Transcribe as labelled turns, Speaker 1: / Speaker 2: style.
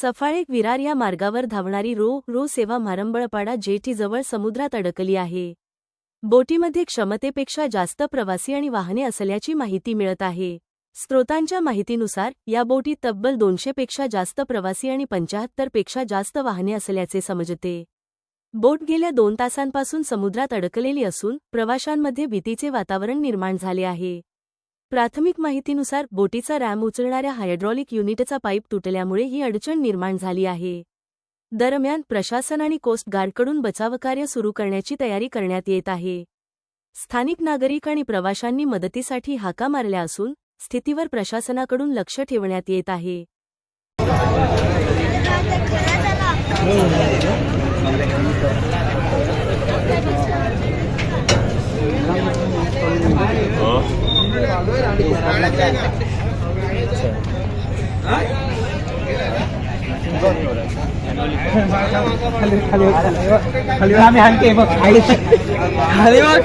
Speaker 1: सफाळे विरार या मार्गावर धावणारी रो रो सेवा मारंबळपाडा जेटीजवळ समुद्रात अडकली आहे. बोटीमध्ये क्षमतेपेक्षा जास्त प्रवासी आणि वाहने असल्याची माहिती मिळत आहे. स्त्रोतांच्या माहितीनुसार या बोटीत तब्बल दोनशेपेक्षा जास्त प्रवासी आणि पंचाहत्तरपेक्षा जास्त वाहने असल्याचे समजते. बोट गेल्या दोन तासांपासून समुद्रात अडकलेली असून प्रवाशांमध्ये भीतीचे वातावरण निर्माण झाले आहे. प्राथमिक माहितीनुसार बोटीचा रॅम उचलणाऱ्या हायड्रॉलिक युनिटचा पाईप तुटल्यामुळे ही अडचण निर्माण झाली आहे. दरम्यान प्रशासन आणि कोस्ट गार्डकडून बचावकार्य सुरू करण्याची तयारी करण्यात येत आहे. स्थानिक नागरिक आणि प्रवाशांनी मदतीसाठी हाका मारल्या असून स्थितीवर प्रशासनाकडून लक्ष ठेवण्यात येत आहे.
Speaker 2: খালি খালি আমি হানকে এবার খালি এবার